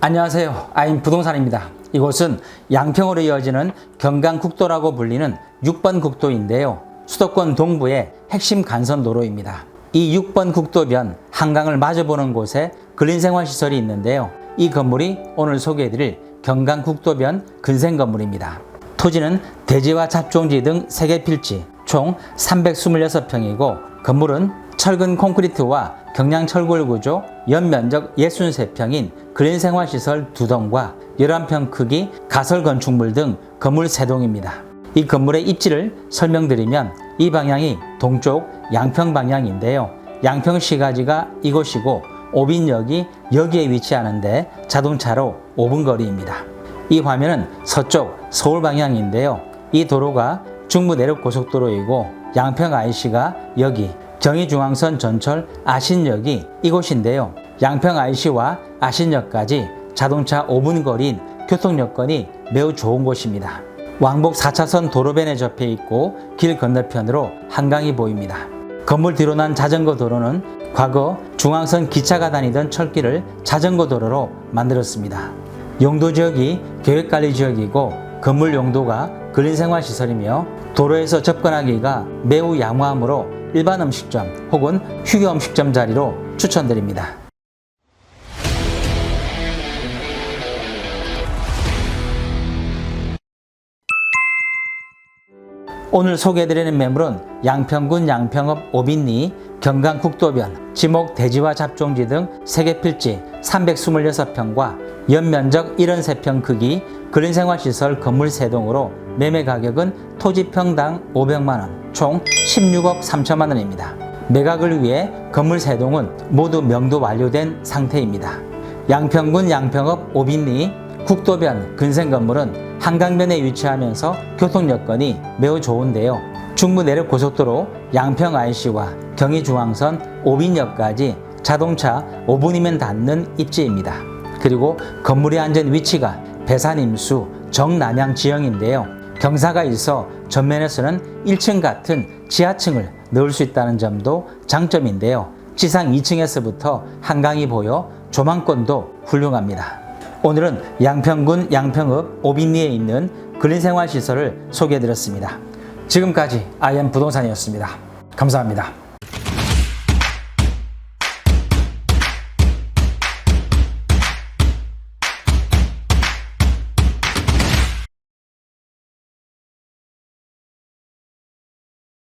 안녕하세요. 아임 부동산입니다. 이곳은 양평으로 이어지는 경강국도라고 불리는 6번 국도인데요. 수도권 동부의 핵심 간선도로입니다. 이 6번 국도변 한강을 마주보는 곳에 근린생활시설이 있는데요. 이 건물이 오늘 소개해드릴 경강국도변 근생 건물입니다. 토지는 대지와 잡종지 등 3개 필지, 총 326평이고 건물은 철근 콘크리트와 경량 철골 구조, 연면적 63평인 근린생활시설 2동과 11평 크기 가설 건축물 등 건물 3동입니다. 이 건물의 입지를 설명드리면 이 방향이 동쪽 양평 방향인데요. 양평 시가지가 이곳이고 오빈역이 여기에 위치하는데 자동차로 5분 거리입니다. 이 화면은 서쪽 서울 방향인데요. 이 도로가 중부 내륙 고속도로이고 양평 IC가 여기 경의중앙선 전철 아신역이 이곳인데요. 양평 IC와 아신역까지 자동차 5분 거리인 교통 여건이 매우 좋은 곳입니다. 왕복 4차선 도로변에 접해 있고 길 건너편으로 한강이 보입니다. 건물 뒤로 난 자전거 도로는 과거 중앙선 기차가 다니던 철길을 자전거 도로로 만들었습니다. 용도 지역이 계획관리 지역이고 건물 용도가 근린생활시설이며 도로에서 접근하기가 매우 양호하므로 일반 음식점 혹은 휴게 음식점 자리로 추천드립니다. 오늘 소개해드리는 매물은 양평군 양평읍 오빈리 경강국도변 지목 대지와 잡종지 등 3개 필지 326평과 연면적 73평 크기 근린생활시설 건물 3동으로 매매 가격은 토지 평당 500만원 총 16억 3천만 원입니다. 매각을 위해 건물 3동은 모두 명도 완료된 상태입니다. 양평군 양평읍 오빈리 국도변 근생 건물은 한강변에 위치하면서 교통 여건이 매우 좋은데요. 중부 내륙 고속도로 양평 IC와 경의중앙선 오빈역까지 자동차 5분이면 닿는 입지입니다. 그리고 건물이 앉은 위치가 배산 임수 정남향 지형인데요. 경사가 있어 전면에서는 1층 같은 지하층을 넣을 수 있다는 점도 장점인데요. 지상 2층에서부터 한강이 보여 조망권도 훌륭합니다. 오늘은 양평군 양평읍 오빈리에 있는 근린생활시설을 소개해드렸습니다. 지금까지 IM 부동산이었습니다. 감사합니다.